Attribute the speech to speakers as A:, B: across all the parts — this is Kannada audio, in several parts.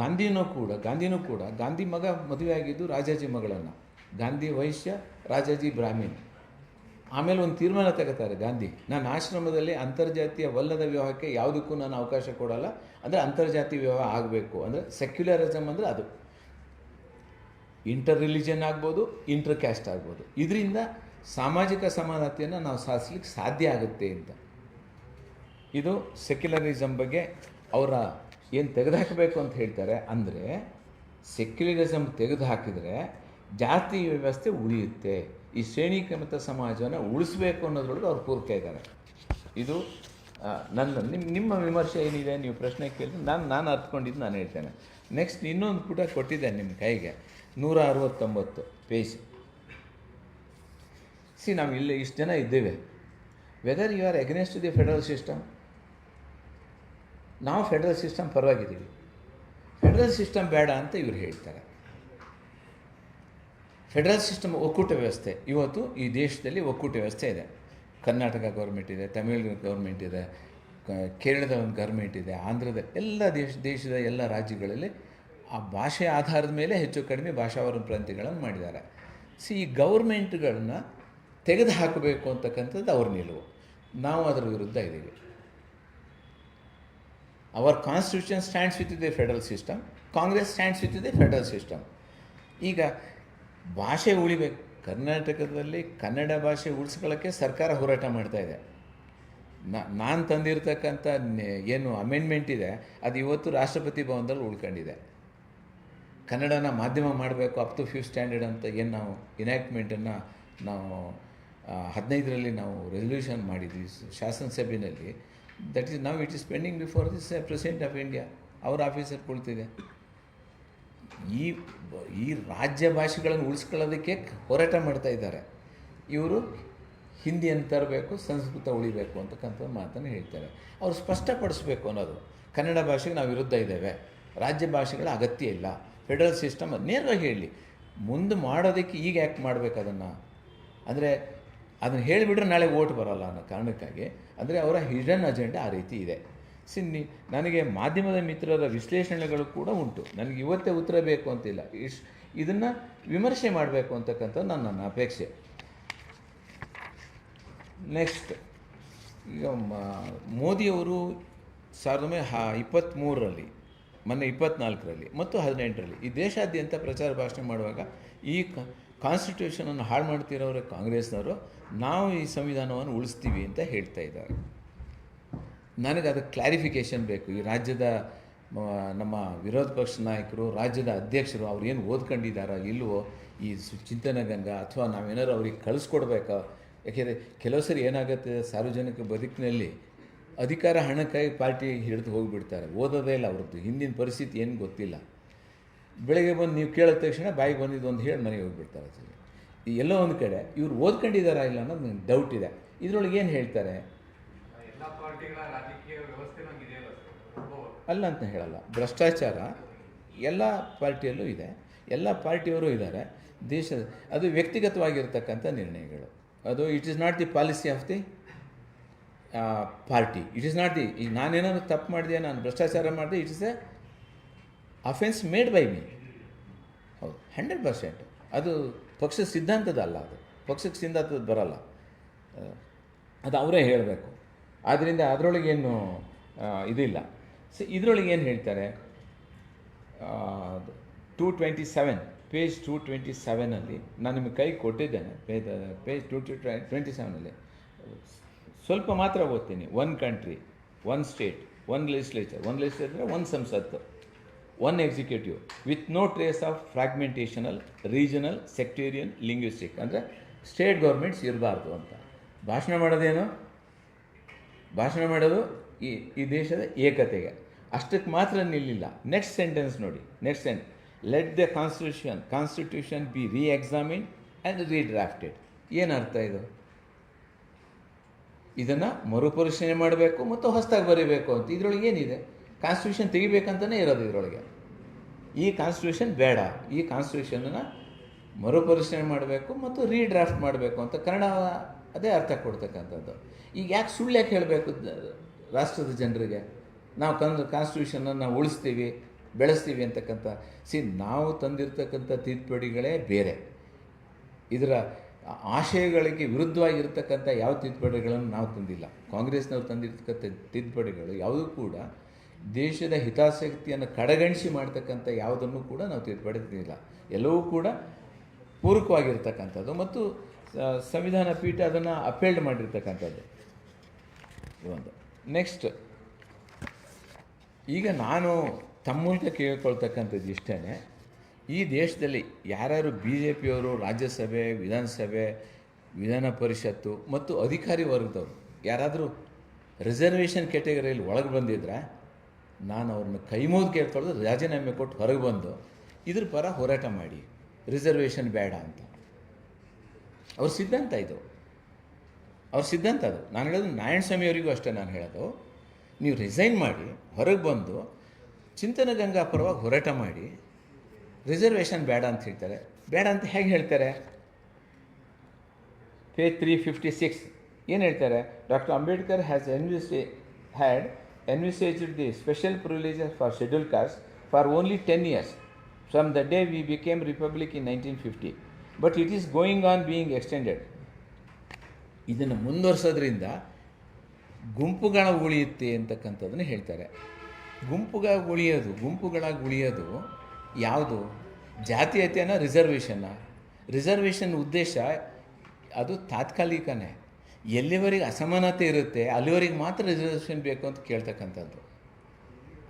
A: ಗಾಂಧಿನೂ ಕೂಡ ಗಾಂಧಿನೂ ಕೂಡ, ಗಾಂಧಿ ಮಗ ಮದುವೆ ಆಗಿದ್ದು ರಾಜಾಜಿ ಮಗಳನ್ನು. ಗಾಂಧಿ ವೈಶ್ಯ, ರಾಜಾಜಿ ಬ್ರಾಹ್ಮಿನ್ ಆಮೇಲೆ ಒಂದು ತೀರ್ಮಾನ ತಗೋತಾರೆ ಗಾಂಧಿ. ನಾನು ಆಶ್ರಮದಲ್ಲಿ ಅಂತರ್ಜಾತೀಯ ವಲ್ಲದ ವಿವಾಹಕ್ಕೆ ಯಾವುದಕ್ಕೂ ನಾನು ಅವಕಾಶ ಕೊಡಲ್ಲ. ಅಂದರೆ ಅಂತರ್ಜಾತಿ ವಿವಾಹ ಆಗಬೇಕು. ಅಂದರೆ ಸೆಕ್ಯುಲರಿಸಮ್ ಅಂದರೆ ಅದು. ಇಂಟರ್ ರಿಲಿಜನ್ ಆಗ್ಬೋದು ಇಂಟರ್ ಕ್ಯಾಸ್ಟ್ ಆಗ್ಬೋದು. ಇದರಿಂದ ಸಾಮಾಜಿಕ ಸಮಾನತೆಯನ್ನು ನಾವು ಸಾಧಿಸ್ಲಿಕ್ಕೆ ಸಾಧ್ಯ ಆಗುತ್ತೆ ಅಂತ. ಇದು ಸೆಕ್ಯುಲರಿಸಮ್ ಬಗ್ಗೆ ಅವರ ಏನು ತೆಗೆದುಹಾಕಬೇಕು ಅಂತ ಹೇಳ್ತಾರೆ ಅಂದರೆ ಸೆಕ್ಯುಲರಿಸಮ್ ತೆಗೆದುಹಾಕಿದರೆ ಜಾತಿ ವ್ಯವಸ್ಥೆ ಉಳಿಯುತ್ತೆ. ಈ ಶ್ರೇಣೀಕೃತ ಸಮಾಜವನ್ನು ಉಳಿಸ್ಬೇಕು ಅನ್ನೋದ್ರೊಳಗೆ ಅವ್ರು ಪೂರ್ಕ ಇದ್ದಾರೆ. ಇದು ನನ್ನ ನಿಮ್ಮ ನಿಮ್ಮ ವಿಮರ್ಶೆ ಏನಿದೆ? ನೀವು ಪ್ರಶ್ನೆ ಕೇಳಿದ್ರೆ ನಾನು ನಾನು ಅರ್ಥಕೊಂಡಿದ್ದು ನಾನು ಹೇಳ್ತೇನೆ. ನೆಕ್ಸ್ಟ್ ಇನ್ನೊಂದು ಪುಟ ಕೊಟ್ಟಿದ್ದೇನೆ ನಿಮ್ಮ ಕೈಗೆ. ನೂರ ಅರವತ್ತೊಂಬತ್ತು ಪೇಜ್. ಸಿ ನಾವು ಇಲ್ಲಿ ಇಷ್ಟು ಜನ ಇದ್ದೇವೆ. Whether you are against the federal system ನಾವು ಫೆಡರಲ್ ಸಿಸ್ಟಮ್ ಪರವಾಗಿದ್ದೀವಿ. ಫೆಡರಲ್ ಸಿಸ್ಟಮ್ ಬೇಡ ಅಂತ ಇವರು ಹೇಳ್ತಾರೆ. ಫೆಡರಲ್ ಸಿಸ್ಟಮ್ ಒಕ್ಕೂಟ ವ್ಯವಸ್ಥೆ. ಇವತ್ತು ಈ ದೇಶದಲ್ಲಿ ಒಕ್ಕೂಟ ವ್ಯವಸ್ಥೆ ಇದೆ. ಕರ್ನಾಟಕ ಗೌರ್ಮೆಂಟ್ ಇದೆ, ತಮಿಳು ಗೌರ್ಮೆಂಟ್ ಇದೆ ಕೇರಳದ ಒಂದು ಗೌರ್ಮೆಂಟ್ ಇದೆ, ಆಂಧ್ರದ ಎಲ್ಲ ದೇಶ, ದೇಶದ ಎಲ್ಲ ರಾಜ್ಯಗಳಲ್ಲಿ ಆ ಭಾಷೆ ಆಧಾರದ ಮೇಲೆ ಹೆಚ್ಚು ಕಡಿಮೆ ಭಾಷಾವರ ಪ್ರಾಂತ್ಯಗಳನ್ನು ಮಾಡಿದ್ದಾರೆ. ಸಿ, ಈ ಗೌರ್ಮೆಂಟ್ಗಳನ್ನ ತೆಗೆದು ಹಾಕಬೇಕು ಅಂತಕ್ಕಂಥದ್ದು ಅವ್ರ ನಿಲುವು. ನಾವು ಅದರ ವಿರುದ್ಧ ಇದ್ದೀವಿ. Our constitution stands with the federal system Congress stands with the federal system ಈಗ ಭಾಷೆ ಉಳಿಬೇಕು. ಕರ್ನಾಟಕದಲ್ಲಿ ಕನ್ನಡ ಭಾಷೆ ಉಳಿಸ್ಕೊಳ್ಳೋಕ್ಕೆ ಸರ್ಕಾರ ಹೋರಾಟ ಮಾಡ್ತಾ ಇದೆ. ನಾನು ತಂದಿರತಕ್ಕಂಥ ಏನು ಅಮೆಂಡ್ಮೆಂಟ್ ಇದೆ, ಅದು ಇವತ್ತು ರಾಷ್ಟ್ರಪತಿ ಭವನದಲ್ಲಿ ಉಳ್ಕೊಂಡಿದೆ. ಕನ್ನಡನ ಮಾಧ್ಯಮ ಮಾಡಬೇಕು ಅಪ್ ಟು ಫಿಫ್ತ್ ಸ್ಟ್ಯಾಂಡರ್ಡ್ ಅಂತ ಏನು ನಾವು ಇನ್ಯಾಕ್ಟ್ಮೆಂಟನ್ನು ನಾವು ಹದಿನೈದರಲ್ಲಿ ನಾವು ರೆಸಲ್ಯೂಷನ್ ಮಾಡಿದ್ವಿ, ಶಾಸನಸಭೆಯಲ್ಲಿ. That is now it is pending before this president of India ಅವರ ಆಫೀಸರ್ ಕುಳಿತಿದೆ ಈ ಈ ರಾಜ್ಯ ಭಾಷೆಗಳನ್ನು ಉಳಿಸ್ಕೊಳ್ಳೋದಕ್ಕೆ ಹೋರಾಟ ಮಾಡ್ತಾ ಇದ್ದಾರೆ. ಇವರು ಹಿಂದಿಯನ್ನು ತರಬೇಕು, ಸಂಸ್ಕೃತ ಉಳಿಬೇಕು ಅಂತಕ್ಕಂಥ ಮಾತನ್ನು ಹೇಳ್ತಾರೆ. ಅವರು ಸ್ಪಷ್ಟಪಡಿಸ್ಬೇಕು ಅನ್ನೋದು. ಕನ್ನಡ ಭಾಷೆಗೆ ನಾವು ವಿರುದ್ಧ ಇದ್ದೇವೆ. ರಾಜ್ಯ ಭಾಷೆಗಳ ಅಗತ್ಯ ಇಲ್ಲ. ಫೆಡರಲ್ ಸಿಸ್ಟಮ್ ನೇರವಾಗಿ ಹೇಳಿ. ಮುಂದೆ ಮಾಡೋದಕ್ಕೆ ಈಗ ಯಾಕೆ ಮಾಡಬೇಕು ಅದನ್ನು? ಅಂದರೆ, ಅದನ್ನು ಹೇಳಿಬಿಟ್ರೆ ನಾಳೆ ಓಟ್ ಬರೋಲ್ಲ ಅನ್ನೋ ಕಾರಣಕ್ಕಾಗಿ ಅಂದರೆ ಅವರ ಹಿಡನ್ ಅಜೆಂಡಾ ಆ ರೀತಿ ಇದೆ. ಸಿನ್ನಿ, ನನಗೆ ಮಾಧ್ಯಮದ ಮಿತ್ರರ ವಿಶ್ಲೇಷಣೆಗಳು ಕೂಡ ಉಂಟು. ನನಗೆ ಇವತ್ತೇ ಉತ್ತರ ಬೇಕು ಅಂತಿಲ್ಲ. ಇಶ್, ಇದನ್ನು ವಿಮರ್ಶೆ ಮಾಡಬೇಕು ಅಂತಕ್ಕಂಥ ನನ್ನ ಅಪೇಕ್ಷೆ. ನೆಕ್ಸ್ಟ್ ಈಗ ಮೋದಿಯವರು ಸಾವಿರದ ಒಂಬೈನೂರ ಹಾ ಇಪ್ಪತ್ತ್ಮೂರರಲ್ಲಿ ಮೊನ್ನೆ ಇಪ್ಪತ್ತ್ನಾಲ್ಕರಲ್ಲಿ ಮತ್ತು ಹದಿನೆಂಟರಲ್ಲಿ ಈ ದೇಶಾದ್ಯಂತ ಪ್ರಚಾರ ಭಾಷಣ ಮಾಡುವಾಗ ಈ ಕಾನ್ಸ್ಟಿಟ್ಯೂಷನನ್ನು ಹಾಳು ಮಾಡ್ತಿರೋರು ಕಾಂಗ್ರೆಸ್ನವರು, ನಾವು ಈ ಸಂವಿಧಾನವನ್ನು ಉಳಿಸ್ತೀವಿ ಅಂತ ಹೇಳ್ತಾ ಇದ್ದಾರೆ. ನನಗೆ ಅದಕ್ಕೆ ಕ್ಲಾರಿಫಿಕೇಷನ್ ಬೇಕು. ಈ ರಾಜ್ಯದ ನಮ್ಮ ವಿರೋಧ ಪಕ್ಷ ನಾಯಕರು, ರಾಜ್ಯದ ಅಧ್ಯಕ್ಷರು ಅವ್ರು ಏನು ಓದ್ಕೊಂಡಿದ್ದಾರೋ ಇಲ್ಲವೋ ಈ ಚಿಂತನ ಚಿಂತನಗಂಗಾ ಅಥವಾ ನಾವೇನಾದ್ರು ಅವ್ರಿಗೆ ಕಳಿಸ್ಕೊಡ್ಬೇಕಾ? ಯಾಕೆಂದರೆ ಕೆಲವು ಸರಿ ಏನಾಗುತ್ತೆ, ಸಾರ್ವಜನಿಕ ಬದುಕಿನಲ್ಲಿ ಅಧಿಕಾರ ಹಣಕ್ಕಾಗಿ ಪಾರ್ಟಿ ಹಿಡಿದು ಹೋಗಿಬಿಡ್ತಾರೆ. ಓದೋದೇ ಇಲ್ಲ ಅವ್ರದ್ದು. ಹಿಂದಿನ ಪರಿಸ್ಥಿತಿ ಏನು ಗೊತ್ತಿಲ್ಲ. ಬೆಳಗ್ಗೆ ಬಂದು ನೀವು ಕೇಳಿದ ತಕ್ಷಣ ಬಾಯಿಗೆ ಬಂದಿದ್ದು ಒಂದು ಹೇಳಿ ಮನೆಗೆ ಹೋಗಿಬಿಡ್ತಾರೆ ಸರಿ. ಎಲ್ಲೋ ಒಂದು ಕಡೆ ಇವ್ರು ಓದ್ಕೊಂಡಿದ್ದಾರಾ ಇಲ್ಲ ಅನ್ನೋದು ನನಗೆ ಡೌಟ್ ಇದೆ. ಇದರೊಳಗೆ ಏನು ಹೇಳ್ತಾರೆ? ಅಲ್ಲ ಅಂತ ಹೇಳಲ್ಲ. ಭ್ರಷ್ಟಾಚಾರ ಎಲ್ಲ ಪಾರ್ಟಿಯಲ್ಲೂ ಇದೆ. ಎಲ್ಲ ಪಾರ್ಟಿಯವರು ಇದ್ದಾರೆ. ದೇಶದ ಅದು ವ್ಯಕ್ತಿಗತವಾಗಿರ್ತಕ್ಕಂಥ ನಿರ್ಣಯಗಳು. ಅದು it is not the policy of the party. It is not the ಈಗ ನಾನೇನಾದ್ರು ತಪ್ಪು ಮಾಡಿದೆ ನಾನು ಭ್ರಷ್ಟಾಚಾರ ಮಾಡಿದೆ. It is a offence made by me ಹೌದು ಹಂಡ್ರೆಡ್ ಪರ್ಸೆಂಟ್ ಅದು ಪಕ್ಷ ಸಿದ್ಧಾಂತದ ಅಲ್ಲ ಅದು. ಪಕ್ಷಕ್ಕೆ ಸಿದ್ಧಾಂತದ ಬರಲ್ಲ. ಅದು ಅವರೇ ಹೇಳಬೇಕು. ಆದ್ದರಿಂದ ಅದರೊಳಗೇನು ಇದಿಲ್ಲ. ಸೊ, ಇದರೊಳಗೆ ಏನು ಹೇಳ್ತಾರೆ? Two twenty seven page two twenty ಸೆವೆನಲ್ಲಿ ನಾನು ನಿಮಗೆ ಕೈ ಕೊಟ್ಟಿದ್ದೇನೆ. Page page two two twenty ಸೆವೆನಲ್ಲಿ ಸ್ವಲ್ಪ ಮಾತ್ರ ಓದ್ತೀನಿ. One country one state one legislature one legislature one ಸಂಸತ್ತು. One executive with no trace of ಫ್ರಾಗ್ಮೆಂಟೇಷನಲ್ regional sectarian linguistic ಅಂದರೆ ಸ್ಟೇಟ್ ಗೌರ್ಮೆಂಟ್ಸ್ ಇರಬಾರ್ದು ಅಂತ. ಭಾಷಣ ಮಾಡೋದೇನು? ಭಾಷಣ ಮಾಡೋದು ಈ ಈ ದೇಶದ ಏಕತೆಗೆ. ಅಷ್ಟಕ್ಕೆ ಮಾತ್ರ ನಿಲ್ಲಿಲ್ಲ. ನೆಕ್ಸ್ಟ್ ಸೆಂಟೆನ್ಸ್ ನೋಡಿ. Next sent let the constitution constitution be re examine and redrafted ಏನು ಅರ್ಥ ಇದು? ಇದನ್ನು ಮರುಪರಿಶೀಲನೆ ಮಾಡಬೇಕು ಮತ್ತು ಹೊಸದಾಗಿ ಬರೀಬೇಕು ಅಂತ. ಇದರೊಳಗೆ ಏನಿದೆ? ಕಾನ್ಸ್ಟಿಟ್ಯೂಷನ್ ತೆಗಿಬೇಕಂತಲೇ ಇರೋದು ಇದರೊಳಗೆ. ಈ ಕಾನ್ಸ್ಟಿಟ್ಯೂಷನ್ ಬೇಡ. ಈ ಕಾನ್ಸ್ಟಿಟ್ಯೂಷನನ್ನು ಮರುಪರಿಶೀಲನೆ ಮಾಡಬೇಕು ಮತ್ತು ರೀಡ್ರಾಫ್ಟ್ ಮಾಡಬೇಕು ಅಂತ ಕನ್ನಡ ಅದೇ ಅರ್ಥ ಕೊಡ್ತಕ್ಕಂಥದ್ದು. ಈಗ ಯಾಕೆ ಸುಳ್ಳು ಯಾಕೆ ಹೇಳಬೇಕು ರಾಷ್ಟ್ರದ ಜನರಿಗೆ? ನಾವು ಕನ್ ಕಾನ್ಸ್ಟಿಟ್ಯೂಷನನ್ನು ಉಳಿಸ್ತೀವಿ, ಬೆಳೆಸ್ತೀವಿ ಅಂತಕ್ಕಂಥ ಸಿ ನಾವು ತಂದಿರತಕ್ಕಂಥ ತಿದ್ದುಪಡಿಗಳೇ ಬೇರೆ. ಇದರ ಆಶಯಗಳಿಗೆ ವಿರುದ್ಧವಾಗಿರ್ತಕ್ಕಂಥ ಯಾವ ತಿದ್ದುಪಡಿಗಳನ್ನು ನಾವು ತಂದಿಲ್ಲ. ಕಾಂಗ್ರೆಸ್ನವ್ರು ತಂದಿರ್ತಕ್ಕಂಥ ತಿದ್ದುಪಡಿಗಳು ಯಾವುದೂ ಕೂಡ ದೇಶದ ಹಿತಾಸಕ್ತಿಯನ್ನು ಕಡೆಗಣಿಸಿ ಮಾಡ್ತಕ್ಕಂಥ ಯಾವುದನ್ನು ಕೂಡ ನಾವು ತಿದ್ದುಪಡಿ ಎಲ್ಲವೂ ಕೂಡ ಪೂರಕವಾಗಿರ್ತಕ್ಕಂಥದ್ದು ಮತ್ತು ಸಂವಿಧಾನ ಪೀಠ ಅದನ್ನು ಅಪೇಲ್ಡ್ ಮಾಡಿರ್ತಕ್ಕಂಥದ್ದು. ಒಂದು. ನೆಕ್ಸ್ಟ್ ಈಗ ನಾನು ತಮ್ಮ ಮೂಲಕ ಕೇಳ್ಕೊಳ್ತಕ್ಕಂಥದ್ದು ಇಷ್ಟೇ ಈ ದೇಶದಲ್ಲಿ ಯಾರ್ಯಾರು ಬಿ ಜೆ ಪಿಯವರು ರಾಜ್ಯಸಭೆ, ವಿಧಾನಸಭೆ, ವಿಧಾನ ಪರಿಷತ್ತು ಮತ್ತು ಅಧಿಕಾರಿ ವರ್ಗದವರು, ಯಾರಾದರೂ ರಿಸರ್ವೇಷನ್ ಕ್ಯಾಟಗರಿಯಲ್ಲಿ ಒಳಗೆ ಬಂದಿದ್ರೆ ನಾನು ಅವ್ರನ್ನ ಕೈಮೋದು ಕೇಳ್ಕೊಳ್ಳೋದು, ರಾಜೀನಾಮೆ ಕೊಟ್ಟು ಹೊರಗೆ ಬಂದು, ಇದ್ರ ಪರ ಹೋರಾಟ ಮಾಡಿ. ರಿಸರ್ವೇಷನ್ ಬೇಡ ಅಂತ. ಅವ್ರ ಸಿದ್ಧಾಂತ ಇದು. ಅವ್ರ ಸಿದ್ಧಾಂತ ಅದು. ನಾನು ಹೇಳೋದು ನಾರಾಯಣ ಸ್ವಾಮಿಯವರಿಗೂ ಅಷ್ಟೇ ನಾನು ಹೇಳೋದು. ನೀವು ರಿಸೈನ್ ಮಾಡಿ, ಹೊರಗೆ ಬಂದು, ಚಿಂತನ ಗಂಗಾ ಪರವಾಗಿ ಹೋರಾಟ ಮಾಡಿ, ರಿಸರ್ವೇಷನ್ ಬೇಡ ಅಂತ ಹೇಳ್ತಾರೆ. ಬೇಡ ಅಂತ ಹೇಗೆ ಹೇಳ್ತಾರೆ? Page three fifty six. ಏನು ಹೇಳ್ತಾರೆ? Doctor Ambedkar has see had the special privileges for schedule caste for only ten years from the day we became republic in nineteen fifty but it is going on being extended ಇದನ್ನು ಮುಂದುವರ್ಸೋದ್ರಿಂದ ಗುಂಪುಗಳ ಉಳಿಯುತ್ತೆ ಅಂತಕ್ಕಂಥದ್ದನ್ನು ಹೇಳ್ತಾರೆ. ಗುಂಪುಗಳ ಉಳಿಯೋದು ಗುಂಪುಗಳಾಗಿ ಉಳಿಯೋದು ಯಾವುದು? ಜಾತೀಯತೆನ ರಿಸರ್ವೇಷನ್ನ ರಿಸರ್ವೇಷನ್ ಉದ್ದೇಶ ಅದು ತಾತ್ಕಾಲಿಕನೇ. ಎಲ್ಲಿವರೆಗೆ ಅಸಮಾನತೆ ಇರುತ್ತೆ, ಅಲ್ಲಿವರೆಗೆ ಮಾತ್ರ ರಿಸರ್ವೇಷನ್ ಬೇಕು ಅಂತ ಕೇಳ್ತಕ್ಕಂಥದ್ದು.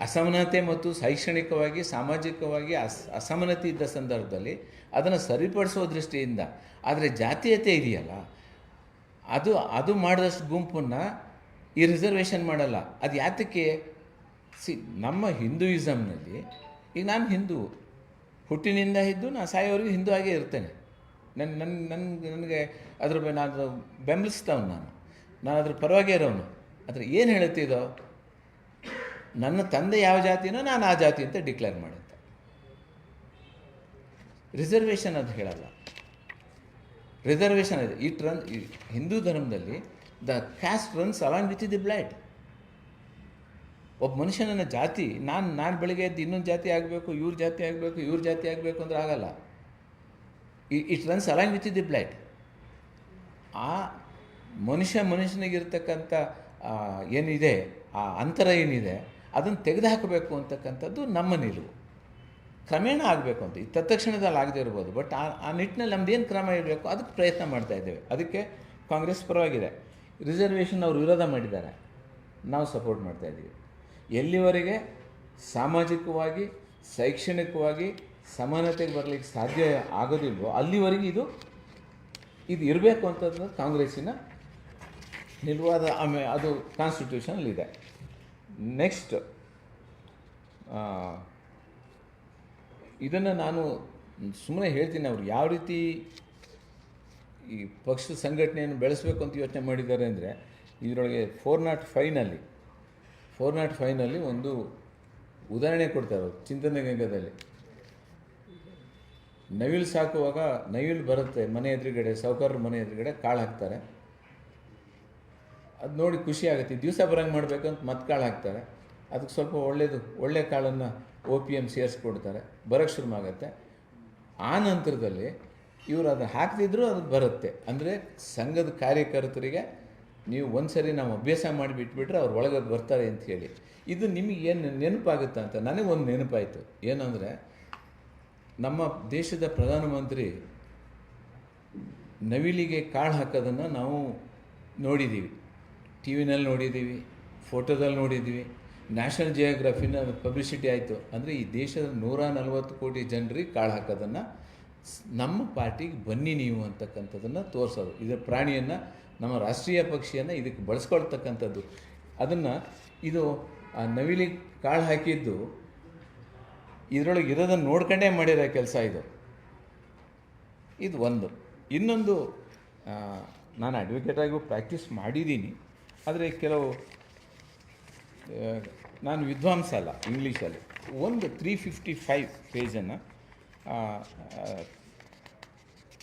A: ಅಸಮಾನತೆ ಮತ್ತು ಶೈಕ್ಷಣಿಕವಾಗಿ, ಸಾಮಾಜಿಕವಾಗಿ ಅಸ್, ಅಸಮಾನತೆ ಇದ್ದ ಸಂದರ್ಭದಲ್ಲಿ ಅದನ್ನು ಸರಿಪಡಿಸುವ ದೃಷ್ಟಿಯಿಂದ, ಆದರೆ ಜಾತೀಯತೆ ಇದೆಯಲ್ಲ, ಅದು ಅದು ಮಾಡಿದಷ್ಟು ಗುಂಪನ್ನು ಈ ರಿಸರ್ವೇಷನ್ ಮಾಡಲ್ಲ. ಅದು ಯಾತಕ್ಕೆ? ಸಿ, ನಮ್ಮ ಹಿಂದೂಯಿಸಮ್ನಲ್ಲಿ ಈಗ ನಾನು ಹಿಂದೂ, ಹುಟ್ಟಿನಿಂದ ಇದ್ದು ನಾನು ಸಾಯೋವರೆಗೂ ಹಿಂದೂ ಆಗೇ ಇರ್ತೇನೆ. ನನ್ನ ನನ್ನ ನನಗೆ ನನಗೆ ಅದ್ರ ಬಗ್ಗೆ ನಾನು ಬೆಂಬಲಿಸ್ತವನು ನಾನು. ನಾನು ಅದ್ರ ಪರವಾಗಿ ಇರೋನು. ಆದರೆ ಏನು ಹೇಳ್ತಿದ್ದೋ ನನ್ನ ತಂದೆ ಯಾವ ಜಾತಿನೋ ನಾನು ಆ ಜಾತಿ ಅಂತ ಡಿಕ್ಲೇರ್ ಮಾಡುತ್ತೆ. ರಿಸರ್ವೇಷನ್ ಅದು ಹೇಳಲ್ಲ. ರಿಸರ್ವೇಷನ್ ಇದೆ. ಇಟ್ ರನ್ ಹಿಂದೂ ಧರ್ಮದಲ್ಲಿ the caste runs along with the blood. ಒಬ್ಬ ಮನುಷ್ಯನ ಜಾತಿ, ನಾನು ನಾನು ಬೆಳಿಗ್ಗೆ ಎದ್ದು ಇನ್ನೊಂದು ಜಾತಿ ಆಗಬೇಕು, ಇವ್ರ ಜಾತಿ ಆಗಬೇಕು, ಇವ್ರ ಜಾತಿ ಆಗಬೇಕು ಅಂದ್ರೆ ಆಗಲ್ಲ. It runs along with the blood ಆ ಮನುಷ್ಯ ಮನುಷ್ಯನಿಗಿರ್ತಕ್ಕಂಥ ಏನಿದೆ, ಆ ಅಂತರ ಏನಿದೆ, ಅದನ್ನು ತೆಗೆದುಹಾಕಬೇಕು ಅಂತಕ್ಕಂಥದ್ದು ನಮ್ಮ ನಿಲುವು. ಕ್ರಮೇಣ ಆಗಬೇಕು ಅಂತ. ಈ ತತ್ಕ್ಷಣದಲ್ಲಿ ಆಗದೆ ಇರ್ಬೋದು. ಬಟ್ ಆ ಆ ನಿಟ್ಟಿನಲ್ಲಿ ನಮ್ದು ಏನು ಕ್ರಮ ಇರಬೇಕು, ಅದಕ್ಕೆ ಪ್ರಯತ್ನ ಮಾಡ್ತಾ ಇದ್ದೇವೆ. ಅದಕ್ಕೆ ಕಾಂಗ್ರೆಸ್ ಪರವಾಗಿದೆ. ರಿಸರ್ವೇಷನ್ ಅವರು ವಿರೋಧ ಮಾಡಿದ್ದಾರೆ. ನಾವು ಸಪೋರ್ಟ್ ಮಾಡ್ತಾ ಇದ್ದೀವಿ ಎಲ್ಲಿವರೆಗೆ? ಸಾಮಾಜಿಕವಾಗಿ, ಶೈಕ್ಷಣಿಕವಾಗಿ ಸಮಾನತೆಗೆ ಬರಲಿಕ್ಕೆ ಸಾಧ್ಯ ಆಗೋದಿಲ್ವೋ, ಅಲ್ಲಿವರೆಗೆ ಇದು ಇದು ಇರಬೇಕು ಅಂತಂದ್ರೆ ಕಾಂಗ್ರೆಸ್ಸಿನ ನಿಲುವಾದ ಆಮೇಲೆ ಅದು ಕಾನ್ಸ್ಟಿಟ್ಯೂಷನಲ್ಲಿದೆ ನೆಕ್ಸ್ಟ್ ಇದನ್ನು ನಾನು ಸುಮ್ಮನೆ ಹೇಳ್ತೀನಿ, ಅವ್ರು ಯಾವ ರೀತಿ ಈ ಪಕ್ಷದ ಸಂಘಟನೆಯನ್ನು ಬೆಳೆಸಬೇಕು ಅಂತ ಯೋಚನೆ ಮಾಡಿದ್ದಾರೆ ಅಂದರೆ, ಇದರೊಳಗೆ ಫೋರ್ ನಾಟ್ ಫೈನಲ್ಲಿ ಫೋರ್ ನಾಟ್ ಫೈನಲ್ಲಿ ಒಂದು ಉದಾಹರಣೆ ಕೊಡ್ತಾರೆ ಅವರು ಚಿಂತನೆ ಗಂಗದಲ್ಲಿ ನವಿಲು ಸಾಕುವಾಗ ನವಿಲು ಬರುತ್ತೆ ಮನೆ ಎದುರುಗಡೆ ಸಾವುಕಾರರ ಮನೆ ಎದುರುಗಡೆ ಕಾಳು ಹಾಕ್ತಾರೆ. ಅದು ನೋಡಿ ಖುಷಿ ಆಗುತ್ತೆ. ದಿವಸ ಬರಂಗೆ ಮಾಡಬೇಕಂತ ಮತ್ತೆ ಕಾಳು ಹಾಕ್ತಾರೆ. ಅದಕ್ಕೆ ಸ್ವಲ್ಪ ಒಳ್ಳೆಯದು ಒಳ್ಳೆ ಕಾಳನ್ನು ಒ ಪಿ ಎಂ ಸೇರಿಸ್ಕೊಡ್ತಾರೆ. ಬರೋಕ್ಕೆ ಶುರು ಆಗುತ್ತೆ. ಆ ನಂತರದಲ್ಲಿ ಇವರು ಅದನ್ನು ಹಾಕ್ತಿದ್ರು, ಅದು ಬರುತ್ತೆ. ಅಂದರೆ ಸಂಘದ ಕಾರ್ಯಕರ್ತರಿಗೆ ನೀವು ಒಂದು ಸರಿ ನಾವು ಅಭ್ಯಾಸ ಮಾಡಿ ಬಿಟ್ಬಿಟ್ರೆ ಅವ್ರು ಒಳಗೆ ಬರ್ತಾರೆ ಅಂತ ಹೇಳಿ. ಇದು ನಿಮಗೆ ಏನು ನೆನಪಾಗುತ್ತೆ ಅಂತ? ನನಗೆ ಒಂದು ನೆನಪಾಯಿತು. ಏನಂದರೆ ನಮ್ಮ ದೇಶದ ಪ್ರಧಾನಮಂತ್ರಿ ನವಿಲಿಗೆ ಕಾಳು ಹಾಕೋದನ್ನು ನಾವು ನೋಡಿದ್ದೀವಿ ಟಿ ವಿನಲ್ಲಿ ನೋಡಿದ್ದೀವಿ ಫೋಟೋದಲ್ಲಿ ನೋಡಿದ್ದೀವಿ ನ್ಯಾಷನಲ್ ಜಿಯೋಗ್ರಫಿನ ಪಬ್ಲಿಸಿಟಿ ಆಯಿತು. ಅಂದರೆ ಈ ದೇಶದ ನೂರ ನಲವತ್ತು ಕೋಟಿ ಜನರಿಗೆ ಕಾಳು ಹಾಕೋದನ್ನು ನಮ್ಮ ಪಾರ್ಟಿಗೆ ಬನ್ನಿ ನೀವು ಅಂತಕ್ಕಂಥದ್ದನ್ನು ತೋರಿಸೋದು. ಇದರ ಪ್ರಾಣಿಯನ್ನು, ನಮ್ಮ ರಾಷ್ಟ್ರೀಯ ಪಕ್ಷಿಯನ್ನು ಇದಕ್ಕೆ ಬಳಸ್ಕೊಳ್ತಕ್ಕಂಥದ್ದು. ಅದನ್ನು ಇದು ಆ ನವಿಲಿಗೆ ಕಾಳು ಹಾಕಿದ್ದು ಇದರೊಳಗೆ ಇರೋದನ್ನು ನೋಡ್ಕೊಂಡೇ ಮಾಡಿರೋ ಕೆಲಸ ಇದು. ಇದು ಒಂದು. ಇನ್ನೊಂದು ನಾನು ಅಡ್ವೊಕೇಟಾಗೂ ಪ್ರಾಕ್ಟೀಸ್ ಮಾಡಿದ್ದೀನಿ. ಆದರೆ ಕೆಲವು ನಾನು ವಿದ್ವಾಂಸ ಅಲ್ಲ ಇಂಗ್ಲೀಷಲ್ಲಿ ಒಂದು ತ್ರೀ ಫಿಫ್ಟಿ ಫೈವ್ ಪೇಜನ್ನು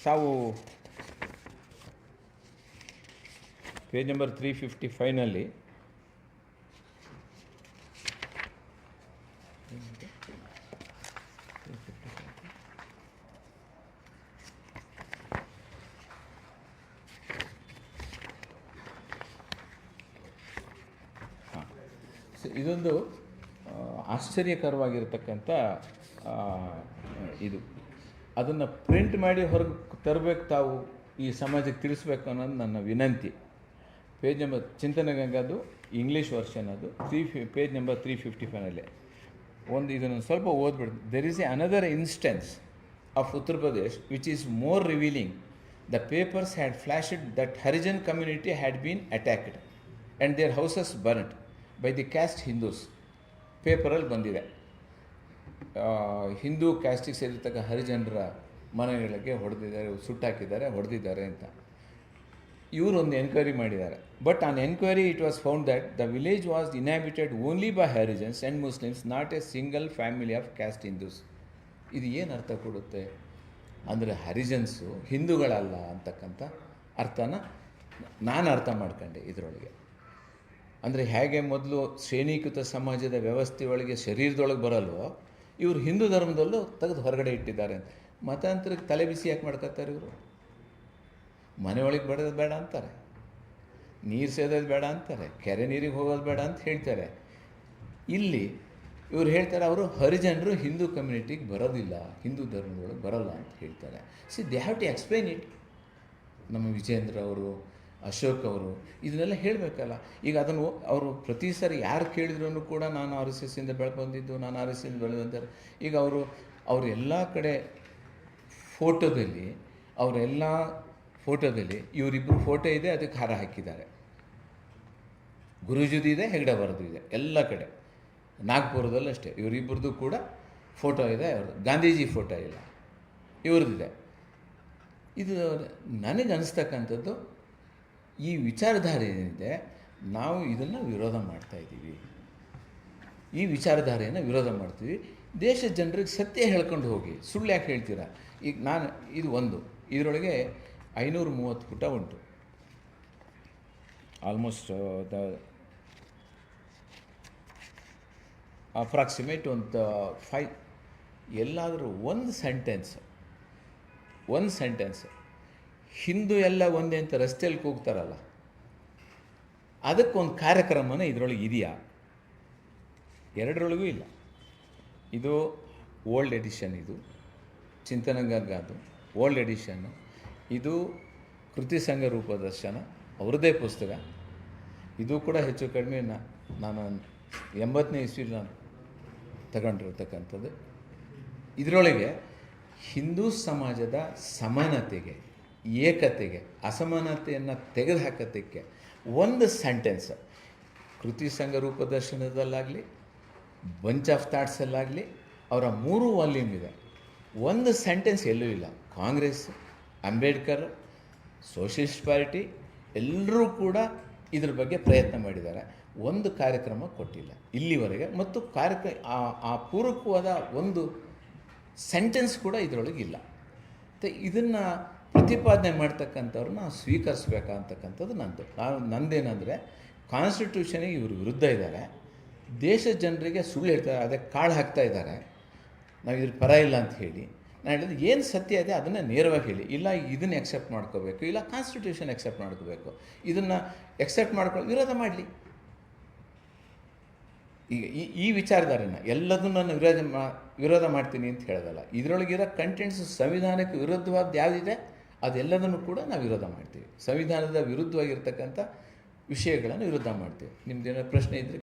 A: ತಾವು ಪೇಜ್ ನಂಬರ್ ತ್ರೀ ಫಿಫ್ಟಿ ಫೈವ್ನಲ್ಲಿ ಇದೊಂದು ಆಶ್ಚರ್ಯಕರವಾಗಿರತಕ್ಕಂಥ ಇದು. ಅದನ್ನು ಪ್ರಿಂಟ್ ಮಾಡಿ ಹೊರಗೆ ತರಬೇಕು ತಾವು ಈ ಸಮಾಜಕ್ಕೆ ತಿಳಿಸ್ಬೇಕು ಅನ್ನೋದು ನನ್ನ ವಿನಂತಿ. ಪೇಜ್ ನಂಬರ್ ಚಿಂತನೆ ಗಂಗಾದು ಇಂಗ್ಲೀಷ್ ವರ್ಷನ್ ಅದು. ತ್ರೀ ಫಿ ಪೇಜ್ ನಂಬರ್ ತ್ರೀ ಫಿಫ್ಟಿ ಫೈನಲ್ಲಿ ಒಂದು ಇದನ್ನು ಸ್ವಲ್ಪ ಓದ್ಬಿಡ್ತು there is a another instance of Uttar Pradesh which is more revealing the papers had flashed that Harijan community had been attacked and their houses burned by the caste Hindus ಪೇಪರಲ್ಲಿ ಬಂದಿದೆ. ಹಿಂದೂ ಕ್ಯಾಸ್ಟಿಗೆ ಸೇರಿರ್ತಕ್ಕ ಹರಿಜನರ ಮನೆಗಳಿಗೆ ಹೊಡೆದಿದ್ದಾರೆ, ಸುಟ್ಟಾಕಿದ್ದಾರೆ, ಹೊಡೆದಿದ್ದಾರೆ ಅಂತ. ಇವರು ಒಂದು ಎನ್ಕ್ವೈರಿ ಮಾಡಿದ್ದಾರೆ. But on enquiry it was found that the village was inhabited only by Harijans and Muslims not a single family of caste Hindus ಇದು ಏನು ಅರ್ಥ ಕೊಡುತ್ತೆ? ಅಂದರೆ ಹರಿಜನ್ಸು ಹಿಂದೂಗಳಲ್ಲ ಅಂತಕ್ಕಂಥ ಅರ್ಥನ ನಾನು ಅರ್ಥ ಮಾಡ್ಕೊಂಡೆ ಇದರೊಳಗೆ. ಅಂದರೆ ಹೇಗೆ ಮೊದಲು ಶ್ರೇಣೀಕೃತ ಸಮಾಜದ ವ್ಯವಸ್ಥೆ ಒಳಗೆ ಶರೀರದೊಳಗೆ ಬರಲ್ವೋ, ಇವರು ಹಿಂದೂ ಧರ್ಮದಲ್ಲೂ ತೆಗೆದು ಹೊರಗಡೆ ಇಟ್ಟಿದ್ದಾರೆ ಅಂತ. ಮತಾಂತರಕ್ಕೆ ತಲೆ ಬಿಸಿ ಯಾಕೆ ಮಾಡ್ಕೊತಾರೆ ಇವರು? ಮನೆಯೊಳಗೆ ಬಡೋದು ಬೇಡ ಅಂತಾರೆ. ನೀರು ಸೇದೋದು ಬೇಡ ಅಂತಾರೆ. ಕೆರೆ ನೀರಿಗೆ ಹೋಗೋದು ಬೇಡ ಅಂತ ಹೇಳ್ತಾರೆ. ಇಲ್ಲಿ ಇವ್ರು ಹೇಳ್ತಾರೆ, ಅವರು ಹರಿಜನರು ಹಿಂದೂ ಕಮ್ಯುನಿಟಿಗೆ ಬರೋದಿಲ್ಲ, ಹಿಂದೂ ಧರ್ಮದೊಳಗೆ ಬರೋಲ್ಲ ಅಂತ ಹೇಳ್ತಾರೆ. See they have to explain it ನಮ್ಮ ವಿಜೇಂದ್ರ ಅವರು ಅಶೋಕ್ ಅವರು. ಇದನ್ನೆಲ್ಲ ಹೇಳಬೇಕಲ್ಲ. ಈಗ ಅದನ್ನು ಅವರು ಪ್ರತಿ ಸಾರಿ ಯಾರು ಕೇಳಿದ್ರು ಕೂಡ ನಾನು ಆರ್ ಎಸ್ ಎಸ್ಸಿಂದ ಬೆಳೆದು ಬಂದಿದ್ದು, ನಾನು ಆರ್ ಎಸ್ ಇಂದ ಬೆಳೆದಂತಾರೆ ಈಗ ಅವರು ಅವರು ಎಲ್ಲ ಕಡೆ ಫೋಟೋದಲ್ಲಿ, ಅವರೆಲ್ಲ ಫೋಟೋದಲ್ಲಿ ಇವರಿಬ್ಬರು ಫೋಟೋ ಇದೆ, ಅದಕ್ಕೆ ಹಾರ ಹಾಕಿದ್ದಾರೆ. ಗುರುಜುದು ಇದೆ ಹೆಗಡೆ ಬರೋದು ಇದೆ, ಎಲ್ಲ ಕಡೆ. ನಾಗ್ಪುರದಲ್ಲೂ ಅಷ್ಟೇ. ಇವರಿಬ್ಬರದ್ದು ಕೂಡ ಫೋಟೋ ಇದೆ, ಅವ್ರದ್ದು. ಗಾಂಧೀಜಿ ಫೋಟೋ ಇಲ್ಲ. ಇವ್ರದ್ದಿದೆ. ಇದು ನನಗೆ ಅನಿಸ್ತಕ್ಕಂಥದ್ದು ಈ ವಿಚಾರಧಾರೆ ಏನಿದೆ ನಾವು ಇದನ್ನು ವಿರೋಧ ಮಾಡ್ತಾ ಇದ್ದೀವಿ. ಈ ವಿಚಾರಧಾರೆಯನ್ನು ವಿರೋಧ ಮಾಡ್ತೀವಿ. ದೇಶದ ಜನರಿಗೆ ಸತ್ಯ ಹೇಳ್ಕೊಂಡು ಹೋಗಿ, ಸುಳ್ಳು ಯಾಕೆ ಹೇಳ್ತೀರಾ? ಈಗ ನಾನು, ಇದು ಒಂದು. ಇದರೊಳಗೆ ಐನೂರು ಮೂವತ್ತು ಪುಟ ಉಂಟು. ಆಲ್ಮೋಸ್ಟ್ ದ ಅಪ್ರಾಕ್ಸಿಮೇಟ್ ಒಂದು ಫೈ ಎಲ್ಲಾದರೂ ಒಂದು ಸೆಂಟೆನ್ಸ್ ಒಂದು ಸೆಂಟೆನ್ಸ್ ಹಿಂದೂ ಎಲ್ಲ ಒಂದೇ ಅಂತ ರಸ್ತೆಯಲ್ಲಿ ಕೂಗ್ತಾರಲ್ಲ. ಅದಕ್ಕೊಂದು ಕಾರ್ಯಕ್ರಮನೇ ಇದರೊಳಗೆ ಇದೆಯಾ? ಎರಡರೊಳಗೂ ಇಲ್ಲ. ಇದು ಓಲ್ಡ್ ಎಡಿಷನ್ ಇದು ಚಿಂತನಗಂಗಾದು ಓಲ್ಡ್ ಎಡಿಷನ್ನು. ಇದು ಕೃತಿ ಸಂಘ ರೂಪದರ್ಶನ ಅವ್ರದ್ದೇ ಪುಸ್ತಕ. ಇದು ಕೂಡ ಹೆಚ್ಚು ಕಡಿಮೆ ನಾನು ಎಂಬತ್ತನೇ ಇಸ್ವಿಲಿ ನಾನು ತಗೊಂಡಿರ್ತಕ್ಕಂಥದ್ದು. ಇದರೊಳಗೆ ಹಿಂದೂ ಸಮಾಜದ ಸಮಾನತೆಗೆ ಏಕತೆಗೆ, ಅಸಮಾನತೆಯನ್ನು ತೆಗೆದುಹಾಕೋದಕ್ಕೆ ಒಂದು ಸೆಂಟೆನ್ಸ್ ಕೃತಿ ಸಂಘ ರೂಪದರ್ಶನದಲ್ಲಾಗಲಿ ಬಂಚ್ ಆಫ್ ಥಾಟ್ಸಲ್ಲಾಗಲಿ ಅವರ ಮೂರು ವಾಲ್ಯೂಮ್ ಇದೆ. ಒಂದು ಸೆಂಟೆನ್ಸ್ ಎಲ್ಲೂ ಇಲ್ಲ. ಕಾಂಗ್ರೆಸ್, ಅಂಬೇಡ್ಕರ್ ಸೋಷಿಯಲಿಸ್ಟ್ ಪಾರ್ಟಿ ಎಲ್ಲರೂ ಕೂಡ ಇದ್ರ ಬಗ್ಗೆ ಪ್ರಯತ್ನ ಮಾಡಿದ್ದಾರೆ. ಒಂದು ಕಾರ್ಯಕ್ರಮ ಕೊಟ್ಟಿಲ್ಲ. ಇಲ್ಲಿವರೆಗೆ ಮತ್ತು ಕಾರ್ಯಕ್ರ, ಆ- ಪೂರಕವಾದ ಒಂದು ಸೆಂಟೆನ್ಸ್ ಕೂಡ ಇದರೊಳಗೆ ಇಲ್ಲ ಮತ್ತು ಇದನ್ನು ಪ್ರತಿಪಾದನೆ ಮಾಡ್ತಕ್ಕಂಥವ್ರನ್ನ ಸ್ವೀಕರಿಸ್ಬೇಕಂತಕ್ಕಂಥದ್ದು ನಂದು. ನಾನು ನಂದೇನೆಂದರೆ ಕಾನ್ಸ್ಟಿಟ್ಯೂಷನಿಗೆ ಇವರು ವಿರುದ್ಧ ಇದ್ದಾರೆ. ದೇಶ ಜನರಿಗೆ ಸುಳ್ಳು ಹೇಳ್ತಾರೆ ಅದಕ್ಕೆ ಕಾಳು ಹಾಕ್ತಾ ಇದ್ದಾರೆ. ನಾವು ಇದ್ರ ಪರ ಇಲ್ಲ ಅಂತ ಹೇಳಿ. ನಾನು ಹೇಳಿದ್ರೆ ಏನು ಸತ್ಯ ಇದೆ ಅದನ್ನು ನೇರವಾಗಿ ಹೇಳಿ. ಇಲ್ಲ, ಇದನ್ನು ಎಕ್ಸೆಪ್ಟ್ ಮಾಡ್ಕೋಬೇಕು. ಇಲ್ಲ ಕಾನ್ಸ್ಟಿಟ್ಯೂಷನ್ ಎಕ್ಸೆಪ್ಟ್ ಮಾಡ್ಕೋಬೇಕು. ಇದನ್ನು ಎಕ್ಸೆಪ್ಟ್ ಮಾಡ್ಕೊಂಡು ವಿರೋಧ ಮಾಡಲಿ. ಈಗ ಈ ಈ ವಿಚಾರಧಾರೆನ ಎಲ್ಲದನ್ನು ನಾನು ವಿರೋಧ ಮಾ, ವಿರೋಧ ಮಾಡ್ತೀನಿ ಅಂತ ಹೇಳೋದಲ್ಲ. ಇದರೊಳಗಿರೋ ಕಂಟೆಂಟ್ಸ್ ಸಂವಿಧಾನಕ್ಕೆ ವಿರುದ್ಧವಾದ ಯಾವುದಿದೆ? ಅದೆಲ್ಲದನ್ನು ಕೂಡ ನಾವು ವಿರೋಧ ಮಾಡ್ತೀವಿ. ಸಂವಿಧಾನದ ವಿರುದ್ಧವಾಗಿರ್ತಕ್ಕಂಥ ವಿಷಯಗಳನ್ನು ವಿರೋಧ ಮಾಡ್ತೀವಿ. ನಿಮ್ದೇನೋ ಪ್ರಶ್ನೆ ಇದ್ದರೆ